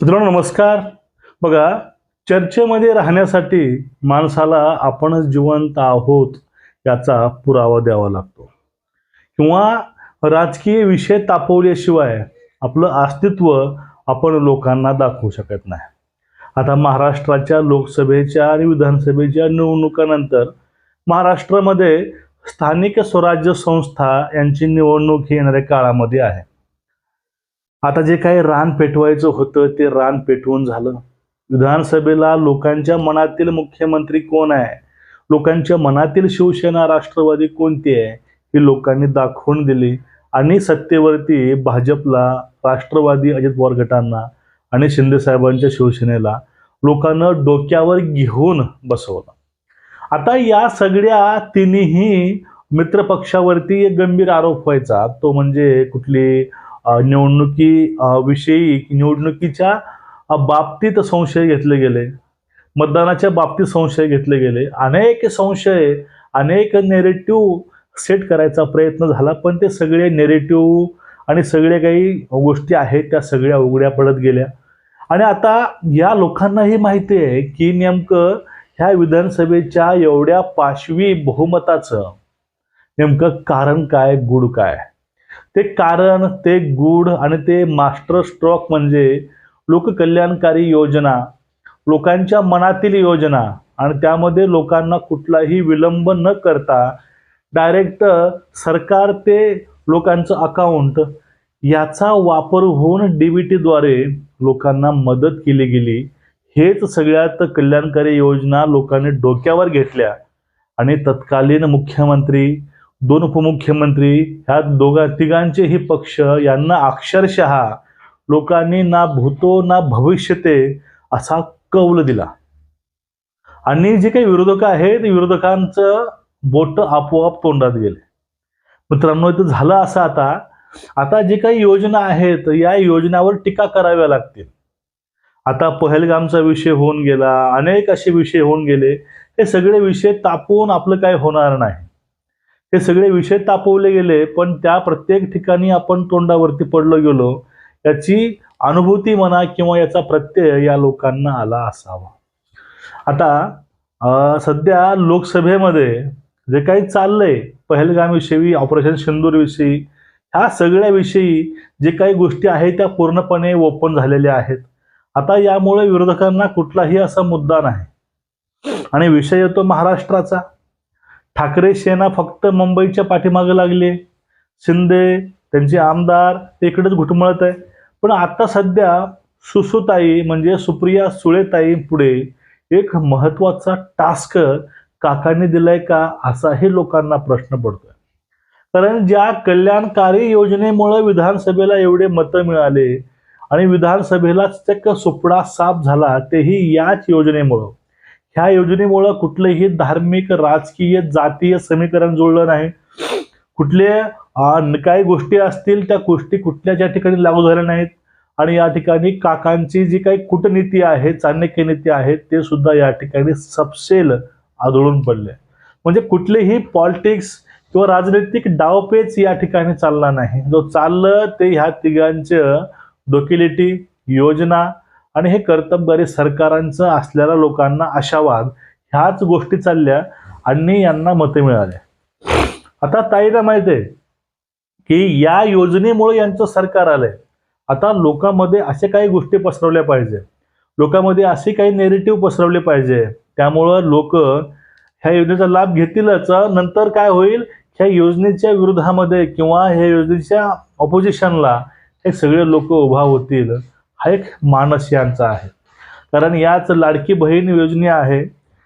मित्रांनो नमस्कार. बघा चर्चेमध्ये राहण्यासाठी माणसाला आपणच जिवंत आहोत याचा पुरावा द्यावा लागतो. किंवा राजकीय विषय तापवल्याशिवाय आपलं अस्तित्व आपण लोकांना दाखवू शकत नाही. आता महाराष्ट्राच्या लोकसभेच्या आणि विधानसभेच्या निवडणुकानंतर महाराष्ट्रामध्ये स्थानिक स्वराज्य संस्था यांची निवडणूक येणाऱ्या काळामध्ये आहे. आता जे काही रान पेटवायचं होतं ते रान पेटवून झालं. विधानसभेला लोकांच्या मनातील मुख्यमंत्री कोण आहे? लोकांच्या मनातील शिवसेना राष्ट्रवादी कोणती आहे? ही लोकांनी दाखवून दिली. आणि सत्तेवरती भाजपला राष्ट्रवादी अजित पवार गटांना आणि शिंदेसाहेबांच्या शिवसेनेला लोकांना डोक्यावर घेऊन बसवलं. आता या सगळ्या तिन्ही मित्रपक्षावरती एक गंभीर आरोप व्हायचा. तो म्हणजे कुठली निवडणुकी विषयी निवडणुकीच्या बाबतीत संशय घेतले गेले. मतदानाच्या बाबतीत संशय घेतले गेले. अनेक संशय अनेक नेरेटिव्ह सेट करायचा प्रयत्न झाला पण ते सगळे नेरेटिव्ह आणि सगळे काही गोष्टी आहेत त्या सगळ्या उघड्या पडत गेल्या. आणि आता या लोकांनाही माहिती आहे की नेमकं ह्या विधानसभेच्या एवढ्या पाशवी बहुमताचं नेमकं कारण काय गुड काय? ते कारण ते गुढ आणि ते मास्टर स्ट्रोक म्हणजे लोककल्याणकारी योजना लोकांच्या मनातील योजना आणि त्यामध्ये लोकांना कुठलाही विलंब न करता डायरेक्ट सरकार ते लोकांचं अकाउंट याचा वापर होऊन डी बी टीद्वारे लोकांना मदत केली गेली. हेच सगळ्यात कल्याणकारी योजना लोकांनी डोक्यावर घेतल्या. आणि तत्कालीन मुख्यमंत्री दोन उपमुख्यमंत्री ह्या दोघा तिघांचेही पक्ष यांना अक्षरशः लोकांनी ना भूतो ना भविष्यते असा कौल दिला. आणि जे काही विरोधक आहेत विरोधकांचं बोट आपोआप तोंडात गेले. मित्रांनो इथं झालं असं आता. आता जे काही योजना आहेत या योजनावर टीका कराव्या लागतील. आता पहलगामचा विषय होऊन गेला अनेक असे विषय होऊन गेले. हे सगळे विषय तापवून आपलं काय होणार नाही. हे सगळे विषय तापवले गेले पण त्या प्रत्येक ठिकाणी आपण तोंडावरती पडलो गेलो याची अनुभूती म्हणा किंवा याचा प्रत्यय या लोकांना आला असावा. आता सध्या लोकसभेमध्ये जे काही चाललंय पहलगामविषयी ऑपरेशन सिंदूरविषयी ह्या सगळ्या विषयी जे काही गोष्टी आहेत त्या पूर्णपणे ओपन झालेल्या आहेत. आता यामुळे विरोधकांना कुठलाही असा मुद्दा नाही. आणि विषय येतो महाराष्ट्राचा. ठाकरे सेना फक्त मुंबईच्या पाठीमागे लागली शिंदे त्यांचे आमदार ते इकडेच घुटमळत आहे. पण आता सध्या सुसुताई म्हणजे सुप्रिया सुळेताई पुढे एक महत्त्वाचा टास्क काकांनी दिलाय का असाही लोकांना प्रश्न पडतोय. कारण ज्या कल्याणकारी योजनेमुळे विधानसभेला एवढे मतं मिळाले आणि विधानसभेलाच चक्क सुपडा साफ झाला तेही याच योजनेमुळं. ह्या योजनेमुळं कुठलंही धार्मिक राजकीय जातीय समीकरण जुळलं नाही. कुठले काही गोष्टी असतील त्या गोष्टी कुठल्या ज्या ठिकाणी लागू झाल्या नाहीत. आणि या ठिकाणी काकांची जी काही कूटनीती आहे चाणक्य नीती आहे ते सुद्धा या ठिकाणी सपशेल आदळून पडले. म्हणजे कुठलेही पॉलिटिक्स किंवा राजनैतिक डावपेच या ठिकाणी चालला नाही. जो चाललं ते ह्या तिघांचं डोकिलिटी योजना आणि हे कर्तबगारी सरकारांचं असलेल्या लोकांना आशावाद ह्याच गोष्टी चालल्या आणि यांना मते मिळाले. आता ताईला माहिती आहे की या योजनेमुळे यांचं सरकार आलंय. आता लोकांमध्ये अशा काही गोष्टी पसरवल्या पाहिजे. लोकांमध्ये असे काही नेरेटिव्ह पसरवले पाहिजे. त्यामुळं लोक ह्या योजनेचा लाभ घेतीलच. नंतर काय होईल? ह्या योजनेच्या विरोधामध्ये किंवा ह्या योजनेच्या ऑपोजिशनला हे सगळे लोक उभा होतील. हा एक मानस यांचा आहे. कारण याच लाडकी बहीण योजने आहे.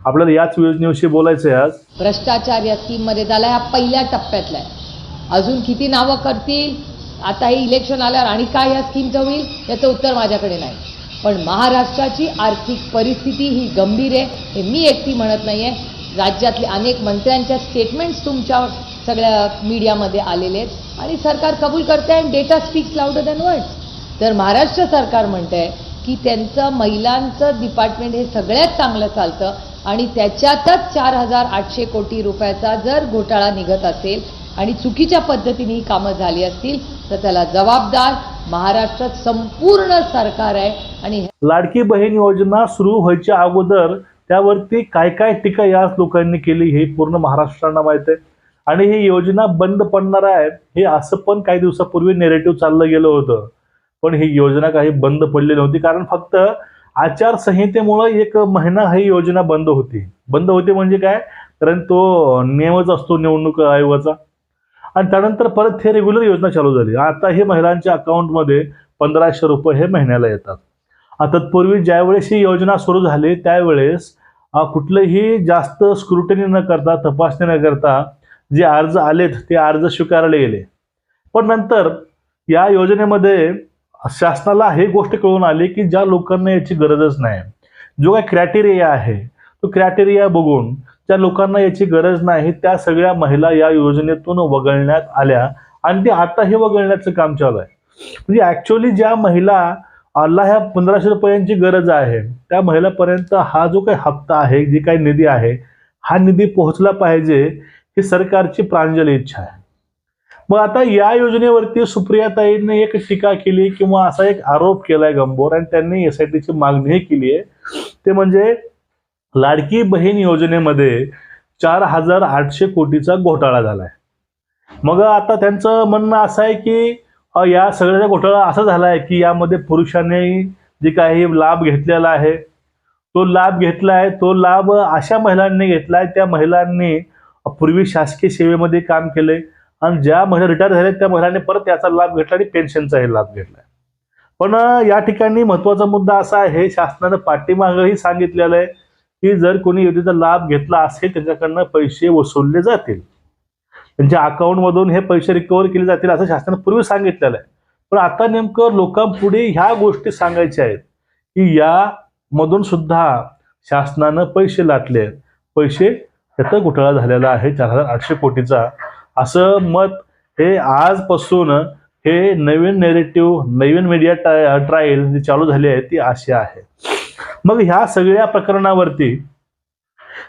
आपल्याला याच योजनेविषयी बोलायचं आहे आज. भ्रष्टाचार या स्कीममध्ये झाला ह्या पहिल्या टप्प्यातला आहे. अजून किती नावं करतील? आता हे इलेक्शन आल्यावर आणि काय या स्कीमचं होईल? याचं उत्तर माझ्याकडे नाही. पण महाराष्ट्राची आर्थिक परिस्थिती ही गंभीर आहे हे मी एकटी म्हणत नाही आहे राज्यातले अनेक मंत्र्यांच्या स्टेटमेंट्स तुमच्या सगळ्या मीडियामध्ये आलेले आहेत. आणि सरकार कबूल करते आहे data speaks louder than words तर महाराष्ट्र सरकार म्हणतंय की त्यांचं महिलांचं डिपार्टमेंट हे सगळ्यात चांगलं चालतं आणि त्याच्यातच चार हजार आठशे कोटी रुपयाचा जर घोटाळा निघत असेल आणि चुकीच्या पद्धतीने ही कामं झाली असतील तर त्याला जबाबदार महाराष्ट्रात संपूर्ण सरकार आहे आणि लाडकी बहीण योजना सुरू व्हायच्या अगोदर त्यावरती काय काय टीका याच लोकांनी केली हे पूर्ण महाराष्ट्रांना माहीत आहे. आणि ही योजना बंद पडणार आहे हे असं पण काही दिवसापूर्वी नेरेटिव्ह चाललं गेलं होतं. पण ही योजना काही बंद पडली नव्हती. कारण फक्त आचारसंहितेमुळं एक महिना ही योजना बंद होती. बंद होती म्हणजे काय? कारण तो नियमच असतो निवडणूक आयोगाचा. आणि त्यानंतर परत हे रेग्युलर योजना चालू झाली. आता हे महिलांच्या अकाउंटमध्ये पंधराशे रुपये हे महिन्याला येतात. तत्पूर्वी ज्यावेळेस ही योजना सुरू झाली त्यावेळेस कुठलंही जास्त स्क्रुटनी न करता तपासणी न करता जे अर्ज आलेत ते अर्ज स्वीकारले गेले. पण नंतर या योजनेमध्ये शासनाला हे गोष्ट कळून आली की ज्या लोकांना याची गरजच नाही. जो काय क्रायटेरिया आहे तो क्रायटेरिया बघून ज्या लोकांना याची गरज नाही त्या सगळ्या महिला या योजनेतून वगळण्यात आल्या आणि ते आताही वगळण्याचं काम चालू आहे. म्हणजे ॲक्च्युअली ज्या महिला आला ह्या पंधराशे रुपयांची गरज आहे त्या महिलापर्यंत हा जो काही हप्ता आहे जी काही निधी आहे हा निधी पोहोचला पाहिजे ही सरकारची प्रांजली इच्छा आहे. मग आता या योजनेवरती सुप्रियाताईंनी एक टीका केली किंवा असा एक आरोप केलाय गंभोर आणि त्यांनी एस आय टीची मागणीही केली आहे. ते म्हणजे लाडकी बहीण योजनेमध्ये चार हजार आठशे कोटीचा घोटाळा झालाय. मग आता त्यांचं म्हणणं असं आहे की या सगळ्याचा घोटाळा असा झाला आहे की यामध्ये पुरुषांनी जे काही लाभ घेतलेला आहे तो लाभ घेतला आहे तो लाभ अशा महिलांनी घेतला आहे त्या महिलांनी पूर्वी शासकीय सेवेमध्ये काम केलंय. आणि ज्या महिला रिटायर झाल्या त्या महिलांनी परत त्याचा लाभ घेतला आणि पेन्शनचाही लाभ घेतला. पण या ठिकाणी महत्त्वाचा मुद्दा असा आहे शासनानं पाठीमागंही सांगितलेलं आहे की जर कोणी योजनेचा लाभ घेतला असेल त्यांच्याकडनं पैसे वसूलले जातील. त्यांच्या अकाउंटमधून हे पैसे रिकवर केले जातील असं शासनानं पूर्वी सांगितलेलं आहे. पण आता नेमकं लोकांपुढे ह्या गोष्टी सांगायच्या आहेत की यामधून सुद्धा शासनानं पैसे लाटले पैसे त्याचा घोटाळा झालेला आहे चार हजार आठशे कोटीचा. असं मत हे आजपासून हे नवीन नेरेटिव्ह नवीन मीडिया ट्राय ट्रायल जी चालू झाली आहे ती अशी आहे. मग ह्या सगळ्या प्रकरणावरती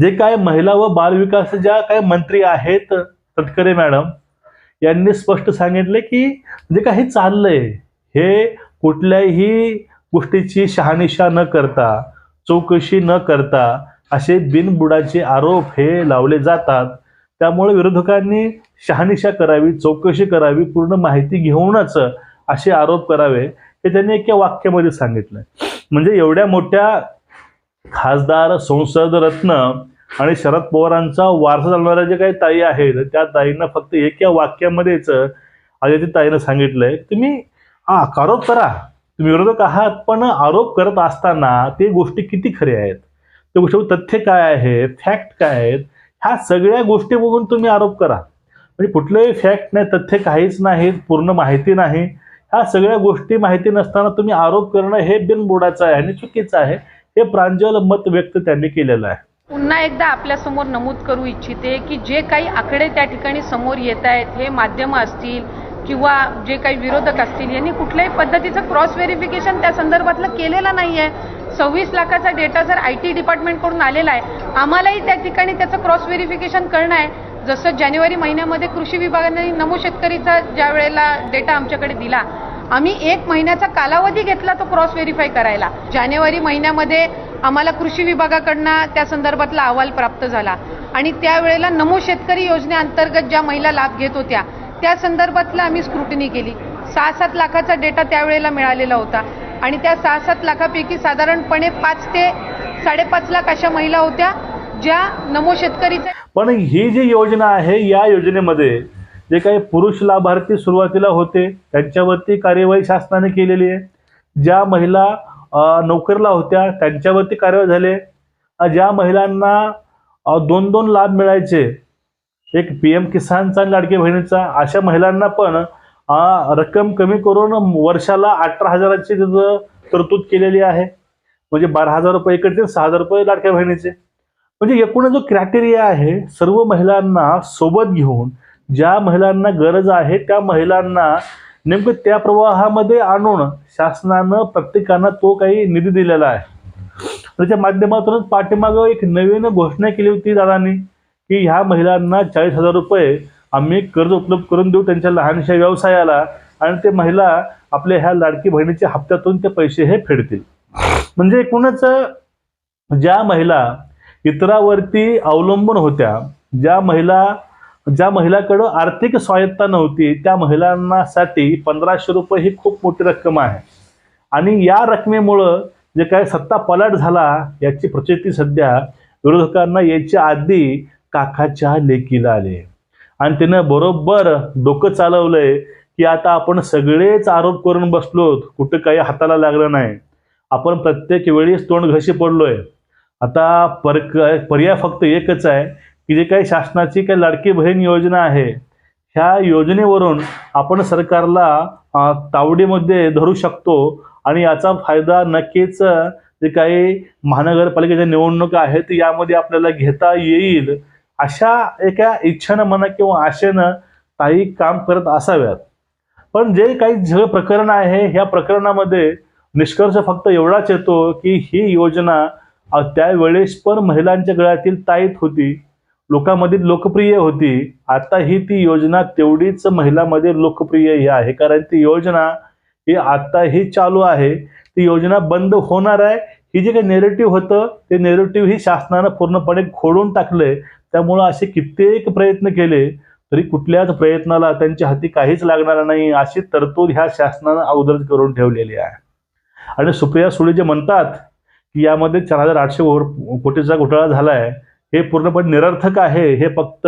जे काय महिला व बालविकास ज्या काय मंत्री आहेत तटकरे मॅडम यांनी स्पष्ट सांगितले की जे काही चाललंय हे कुठल्याही गोष्टीची शहानिशा न करता चौकशी न करता असे बिनबुडाचे आरोप हे लावले जातात. त्यामुळे विरोधकांनी शहानिशा करावी चौकशी करावी पूर्ण माहिती घेऊनच असे आरोप करावे हे त्यांनी एका वाक्यामध्ये सांगितलं म्हणजे एवढ्या मोठ्या खासदार संसद रत्न आणि शरद पवारांचा वारसा चालणाऱ्या जे काही ताई आहेत त्या ताईंना फक्त एका वाक्यामध्येच आदित्य ताईनं सांगितलंय तुम्ही हा आरोप करा. तुम्ही विरोधक आहात पण आरोप करत असताना ते गोष्टी किती खऱ्या आहेत? त्या गोष्टी तथ्य काय आहे? फॅक्ट काय आहेत? ह्या सगळ्या गोष्टी बघून तुम्ही आरोप करा. म्हणजे कुठलंही फॅक्ट नाही तथ्य काहीच नाही पूर्ण माहिती नाही. ह्या सगळ्या गोष्टी माहिती नसताना तुम्ही आरोप करणं हे बिनबुडाचं आहे आणि चुकीचं आहे. हे प्रांजल मत व्यक्त त्यांनी केलेलं आहे. पुन्हा एकदा आपल्यासमोर नमूद करू इच्छिते की जे काही आकडे त्या ठिकाणी समोर येत आहेत हे माध्यमं असतील किंवा जे काही विरोधक असतील यांनी कुठल्याही पद्धतीचं क्रॉस व्हेरिफिकेशन त्या संदर्भातलं केलेलं नाही आहे सव्वीस लाखाचा डेटा जर आय टी डिपार्टमेंटकडून आलेला आहे आम्हालाही त्या ठिकाणी त्याचं क्रॉस व्हेरिफिकेशन करणं आहे. जसं जानेवारी महिन्यामध्ये कृषी विभागाने नमो शेतकरीचा ज्या वेळेला डेटा आमच्याकडे दिला आम्ही एक महिन्याचा कालावधी घेतला तो क्रॉस व्हेरीफाय करायला. जानेवारी महिन्यामध्ये आम्हाला कृषी विभागाकडनं त्या संदर्भातला अहवाल प्राप्त झाला. आणि त्यावेळेला नमो शेतकरी योजनेअंतर्गत ज्या महिला लाभ घेत होत्या त्या संदर्भातला आम्ही स्क्रुटनी केली. सहा सात लाखाचा डेटा त्यावेळेला मिळालेला होता. आणि त्या सहा सात लाखापैकी साधारणपणे पाच ते साडेपाच लाख अशा महिला होत्या ज्या नमो शेतकरीच्या पण ही जी योजना आहे या योजनेमध्ये जे काही पुरुष लाभार्थी सुरुवातीला होते त्यांच्यावरती कार्यवाही शासनाने केलेली आहे. ज्या महिला नोकरला नोकरीला होत्या त्यांच्यावरती कार्यवाही झाले ज्या महिलांना दोन दोन लाभ मिळायचे एक पी एम किसानचा आणि लाडकी बहिणीचा अशा महिलांना पण रक्कम कमी करून वर्षाला अठरा हजाराची तरतूद केलेली आहे. म्हणजे बारा हजार रुपये इकडचे सहा हजार रुपये लाडक्या बहिणीचे. म्हणजे एकूण जो क्रायटेरिया आहे सर्व महिलांना सोबत घेऊन ज्या महिलांना गरज आहे त्या महिलांना नेमकं त्या प्रवाहामध्ये आणून शासनानं प्रत्येकांना तो काही निधी दिलेला आहे. त्याच्या माध्यमातूनच पाठीमागं एक नवीन घोषणा केली होती दादांनी की ह्या महिलांना चाळीस हजार रुपये आम्ही कर्ज उपलब्ध करून देऊ त्यांच्या लहानशा व्यवसायाला आणि ते महिला आपल्या ह्या लाडकी बहिणीच्या हप्त्यातून ते पैसे हे फेडतील. म्हणजे एकूणच ज्या महिला इतरावरती अवलंबून होत्या ज्या महिला ज्या महिलाकडं आर्थिक स्वायत्ता नव्हती त्या महिलांसाठी पंधराशे रुपये ही खूप मोठी रक्कम आहे. आणि या रकमेमुळं जे काय सत्ता पलट झाला याची प्रचिती सध्या विरोधकांना याच्या आधी काकाच्या लेकीला आले आणि त्यानं बरोबर डोकं चालवलंय की आता आपण सगळेच आरोप करून बसलो कुठं काही हाताला लागलं नाही. आपण प्रत्येक वेळीच तोंड घशी पडलोय. आता पर पर्याय फक्त एकच आहे की जे काही शासनाची काही लाडकी बहीण योजना आहे ह्या योजनेवरून आपण सरकारला तावडीमध्ये धरू शकतो आणि याचा फायदा नक्कीच जे काही महानगरपालिकेच्या निवडणुका आहेत यामध्ये आपल्याला घेता येईल. अशा एका इच्छेनं म्हणा किंवा आशेनं ताई काम करत असाव्यात. पण जे काही सगळं प्रकरण आहे ह्या प्रकरणामध्ये निष्कर्ष फक्त एवढाच येतो की ही योजना त्यावेळेस पण महिलांच्या गळ्यातील ताईत होती. लोकांमध्ये लोकप्रिय होती. आता ही ती योजना तेवढीच महिलांमध्ये लोकप्रिय ही आहे. कारण ती योजना ही आताही चालू आहे. ती योजना बंद होणार आहे. ही जे काही नेरेटिव्ह होतं ते नेरेटिव्ह ही शासनानं पूर्णपणे खोडून टाकलंय. त्यामुळं असे कित्येक प्रयत्न केले तरी कुठल्याच प्रयत्नाला त्यांच्या हाती काहीच लागणार नाही अशी तरतूद ह्या शासनानं अगोदरच करून ठेवलेली आहे. आणि सुप्रिया सुळे जे म्हणतात की यामध्ये चार हजार आठशे कोटीचा घोटाळा झाला आहे हे पूर्णपणे निरर्थक आहे हे फक्त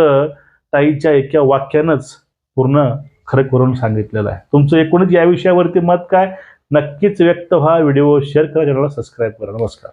ताईच्या एका वाक्यानंच पूर्ण खरं करून सांगितलेलं आहे. तुमचं एकूणच या विषयावरती मत काय? नक्कीच व्यक्त व्हा व्हिडिओ शेअर करा चॅनलला सबस्क्राईब करा. नमस्कार.